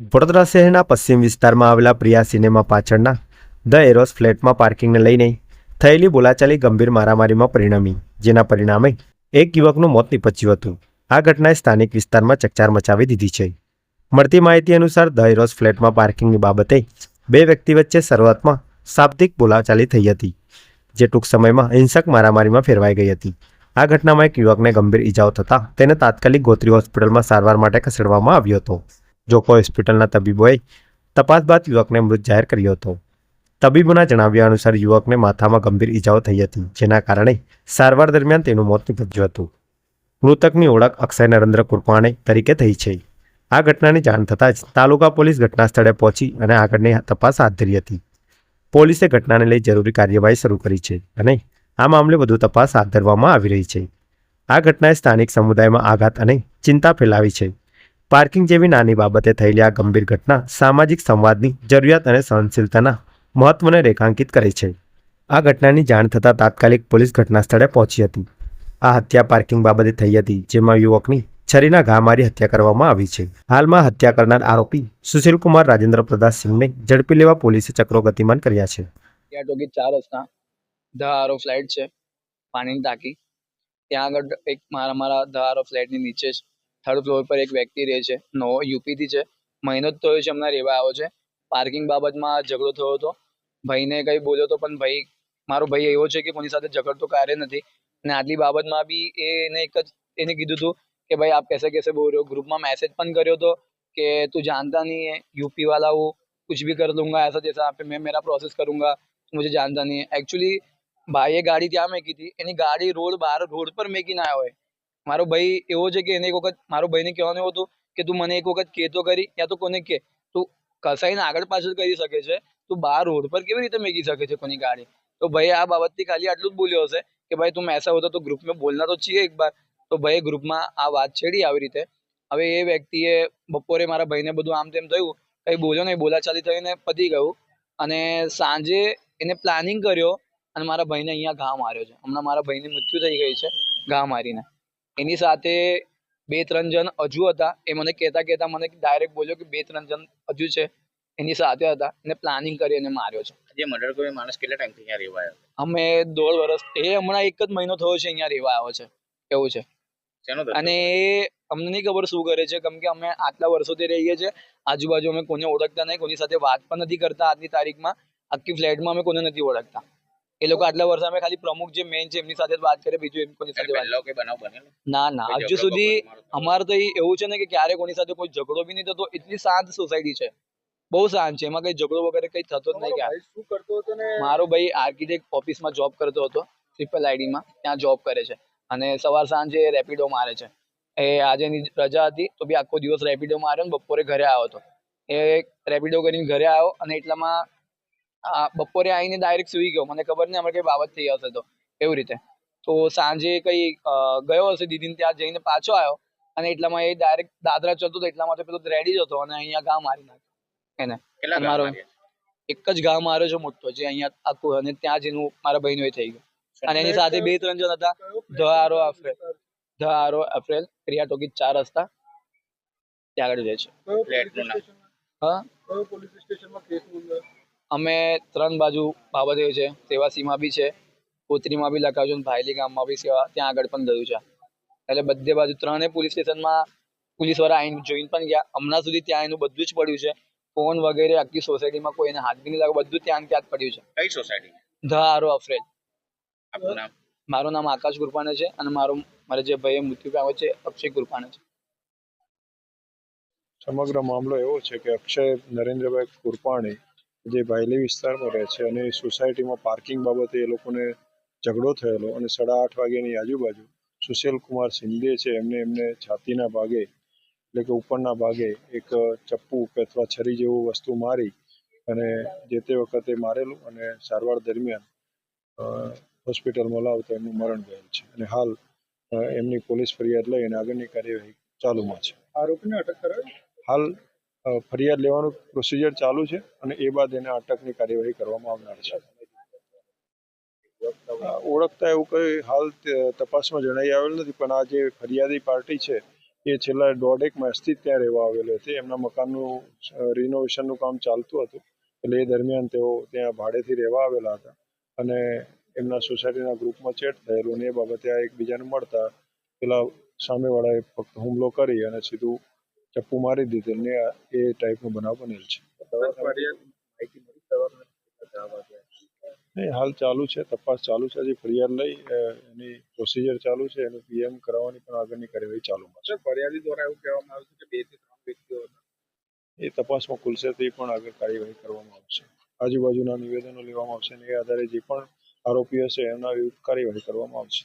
વડોદરા શહેરના પશ્ચિમ વિસ્તારમાં આવેલા પ્રિયા સિનેમા પાછળના ધ એરોસ ફ્લેટમાં પાર્કિંગને લઈને થયેલી બોલાચાલી ગંભીર મારામારીમાં પરિણમી, જેના પરિણામે એક યુવકનું મોત નીપજ્યું હતું. આ ઘટનાએ સ્થાનિક વિસ્તારમાં ચકચાર મચાવી દીધી છે. મળતી માહિતી અનુસાર ધ એરોસ ફ્લેટમાં પાર્કિંગની બાબતે બે વ્યક્તિ વચ્ચે શરૂઆતમાં શાબ્દિક બોલાચાલી થઈ હતી, જે ટૂંક સમયમાં હિંસક મારામારીમાં ફેરવાઈ ગઈ હતી. આ ઘટનામાં એક યુવકને ગંભીર ઈજાઓ થતાં તેને તાત્કાલિક ગોત્રી હોસ્પિટલમાં સારવાર માટે ખસેડવામાં આવ્યો હતો. જોકો હોસ્પિટલના તબીબોએ તપાસ બાદ યુવકને મૃત જાહેર કર્યો હતો. તબીબોના જણાવ્યા અનુસાર યુવકને માથામાં ગંભીર ઈજાઓ થઈ હતી, જેના કારણે સારવાર દરમિયાન તેનું મોત નીપજ્યું હતું. મૃતકની ઓળખ અક્ષય નરેન્દ્ર કુરપાણે તરીકે થઈ છે. આ ઘટનાની જાણ થતાં જ તાલુકા પોલીસ ઘટના સ્થળે પહોંચી અને આગળની તપાસ હાથ ધરી હતી. પોલીસે ઘટનાને લઈ જરૂરી કાર્યવાહી શરૂ કરી છે અને આ મામલે વધુ તપાસ હાથ ધરવામાં આવી રહી છે. આ ઘટનાએ સ્થાનિક સમુદાયમાં આઘાત અને ચિંતા ફેલાવી છે. પાર્કિંગ જેવી નાની બાબતે થયેલી આ ગંભીર ઘટના સામાજિક સંવાદની જરૂરિયાત અને સહનશીલતાના મહત્વને રેખાંકિત કરે છે. આ ઘટનાની જાણ થતાં તાત્કાલિક પોલીસ ઘટના સ્થળે પહોંચી હતી. આ હત્યા પાર્કિંગ બાબતે થઈ હતી, જેમાં યુવકની છરીના ઘા મારી હત્યા કરવામાં આવી છે. હાલમાં હત્યા કરનાર આરોપી સુશીલકુમાર રાજેન્દ્ર પ્રદાસ સિંહને ઝડપી લેવા પોલીસે ચક્રો ગતિમાન કર્યા છે. ત્યાં ટોકી ચાર રસ્તા ધ આરો ફ્લેટ છે, પાણીની ટાંકી. ત્યાં આગળ એક મારા મારા ધ આરો ફ્લેટની નીચે જ થર્ડ ફ્લોર પર એક વ્યક્તિ રહે છે નવો યુપીથી છે મહિનો જ થયો છે હમણાં રહેવા આવ્યો છે પાર્કિંગ બાબતમાં ઝઘડો થયો હતો ભાઈને કંઈ બોલ્યો તો પણ ભાઈ મારો ભાઈ એવો છે કે કોની સાથે ઝઘડતો કાર્ય નથી અને આટલી બાબતમાં બી એ એને એક જ એને કીધું હતું કે ભાઈ આપ कैसे कैसे बोल रहे हो ग्रुप में मैसेज પણ કર્યો હતો કે તું जानता नहीं है यूपी वाला वो कुछ भी कर लूंगा ऐसा जैसा आप मैं मेरा प्रोसेस करूंगा मुझे जानता नहीं है एक्चुअली ભાઈએ ગાડી ત્યાં મેકી હતી એની ગાડી રોડ બહાર રોડ પર મેકીને આવ્યો હોય મારો ભાઈ એવો છે કે એને એક વખત મારો ભાઈને કહેવાનું એવું હતું કે તું મને એક વખત કહેતો કરી યા તો કોને કે. તું કસાઈને આગળ પાછળ કરી શકે છે. તું બહાર રોડ પર કેવી રીતે મેકી શકે છે કોની ગાડી? તો ભાઈ આ બાબતથી ખાલી આટલું જ બોલ્યો હશે કે ભાઈ તું મેસા હોતા તો ગ્રુપ મેં બોલના તો છીએ એક વાર તો ભાઈ ગ્રુપમાં આ વાત છેડી આવી રીતે. હવે એ વ્યક્તિએ બપોરે મારા ભાઈને બધું આમ તેમ થયું, કંઈ બોલ્યો નહીં, બોલાચાલી થઈને પતી ગયું અને સાંજે એને પ્લાનિંગ કર્યો અને મારા ભાઈને અહીંયા ઘા માર્યો છે. હમણાં મારા ભાઈની મૃત્યુ થઈ ગઈ છે ઘા મારીને. એની સાથે બે ત્રણ જણ હજુ હતા. એ મને કહેતા કહેતા મને ડાયરેક્ટ બોલ્યો કે બે ત્રણ જણ હજુ છે. એની સાથે હતા અને પ્લાનિંગ કરી અને માર્યો છે. જે મર્ડર કર્યો માણસ કેટલા ટાઈમથી અહીંયા રહેવા અમે દોઢ વર્ષ એ હમણાં એક જ મહિનો થયો છે અહીંયા રહેવા આવ્યો છે. એવું છે. અને એ અમને નહીં ખબર શું કરે છે. કેમ કે અમે આટલા વર્ષોથી રહીએ છીએ. આજુબાજુ અમે કોને ઓળખતા નહીં કોની સાથે વાત પણ નથી કરતા આજની તારીખમાં. આખી ફ્લેટમાં અમે કોને નથી ઓળખતા. એ લોકો આટલા વર્ષ અમે ખાલી પ્રમુખ જે મેન છે એમની સાથે વાત કરે બીજું એમ કોની સાથે વાત બનાવ બનેલો? ના ના હજુ સુધી? અમારે તો એવું છે ને કે ક્યારે કોની સાથે કોઈ ઝઘડો બી નહીં થતો એટલી શાંત સોસાયટી છે. બહુ શાંત છે એમાં કઈ ઝઘડો વગેરે કઈ થતો જ નહીં ક્યારે શું કરતો હતો ને? મારો ભાઈ આર્કિટેક્ટ ઓફિસમાં જોબ કરતો હતો ટ્રિપલ આઈડીમાં ત્યાં જોબ કરે છે. અને સવાર સાંજે રેપિડો મારે છે. એ આજે એની રજા હતી તો બી આખો દિવસ રેપિડો માર્યો ને બપોરે ઘરે આવ્યો હતો. એ રેપિડો કરીને ઘરે આવ્યો અને એટલામાં બપોરે આવીને ડાયરેક્ટ સુઈ ગયો. મને ખબર નહીં અમારે કઈ બાબત થઈ હશે તો. એવી રીતે? તો સાંજે કઈ ગયો હશે દીદીને ત્યાં જઈને પાછો આવ્યો અને એટલામાં એ ડાયરેક્ટ દાદરા ચડતો હતો એટલા માટે પેલો રેડી જ હતો અને અહીંયા ઘા મારી નાખ્યો. એને. કેટલા મારો-? એક જ ઘા માર્યો છે મોટો જે અહીંયા આખું અને ત્યાં જેનું મારા ભાઈનું એ થઈ ગયું. અને એની સાથે બે ત્રણ જણ હતા. ધ આરો અફ્રેલ ધ આરો અફ્રેલ ક્રિયા ટોકી ચાર રસ્તા. ત્યાં આગળ જાય છે. હા? પોલીસ સ્ટેશનમાં કેસ નોંધાયો? અમે ત્રણ બાજુ બાબત એ છે સેવાસીમાં બી છે કોતરીમાં બી લખાવ્યું છે ભાયલી ગામમાં બી સેવા ત્યાં આગળ પણ ગયું છે. એટલે બધે બાજુ ત્રણેય પોલીસ સ્ટેશનમાં પોલીસવાળા આવીને જોઈને પણ ગયા. હમણાં સુધી ત્યાં એનું બધું જ પડ્યું છે. ફોન વગેરે આખી સોસાયટીમાં કોઈને હાથ બી નહીં લાગે બધું ત્યાં ત્યાં જ પડ્યું છે. કઈ સોસાયટી? ધ આરો અફરેલ મારું નામ આકાશ ગુરપાને છે અને મારું મારા જે ભાઈએ મૃત્યુ પામ્યો છે અક્ષય ગુરપાને છે. સમગ્ર મામલો એવો છે કે અક્ષય નરેન્દ્રભાઈ કુરપાણી જે ભાયલી વિસ્તારમાં રહે છે અને સોસાયટીમાં પાર્કિંગ બાબતે એ લોકોને ઝઘડો થયેલો અને સાડા આઠ વાગ્યાની આજુબાજુ સુશીલ કુમાર શિંદે છે. એમને એમને છાતીના ભાગે એટલે કે ઉપરના ભાગે એક ચપ્પુ કે અથવા છરી જેવું વસ્તુ મારી અને જે તે વખતે મારેલું અને સારવાર દરમિયાન હોસ્પિટલમાં લાવતા એમનું મરણ ગયેલ છે અને હાલ એમની પોલીસ ફરિયાદ લઈ અને આગળની કાર્યવાહી ચાલુમાં છે. આરોપીને અટક કરાવી? હાલ ફરિયાદ લેવાનું પ્રોસિજર ચાલુ છે અને એ બાદ એને અટકની કાર્યવાહી કરવામાં આવનાર છે. ઓળખતા એવું કંઈ હાલ તપાસમાં જણાઈ આવેલ નથી, પણ આ જે ફરિયાદી પાર્ટી છે, એ છેલ્લા દોઢેક માસથી ત્યાં રહેવા આવેલી હતી. એમના મકાનનું રિનોવેશનનું કામ ચાલતું હતું. એટલે એ દરમિયાન તેઓ ત્યાં ભાડેથી રહેવા આવેલા હતા. અને એમના સોસાયટીના ગ્રુપમાં ચેટ થયેલું અને એ બાબતે આ એકબીજાને મળતા પેલા સામેવાળાએ ફક્ત હુમલો કરી અને સીધું ચપ્પુ મારી દીધેલ ને એ ટાઈપનો બનાવ બનેલ છે. નહીં હાલ ચાલુ છે તપાસ ચાલુ છે હજી ફરિયાદ લઈ એની પ્રોસિજર ચાલુ છે એનું પીએમ કરાવવાની પણ આગળની કાર્યવાહી ચાલુમાં છે. ફરિયાદી દ્વારા એવું કહેવામાં આવ્યું છે કે બેથી ત્રણ વ્યક્તિઓ એ તપાસમાં ખુલશે તે પણ આગળ કાર્યવાહી કરવામાં આવશે. આજુબાજુના નિવેદનો લેવામાં આવશે અને એ આધારે જે પણ આરોપી હશે એમના વિરુદ્ધ કાર્યવાહી કરવામાં આવશે.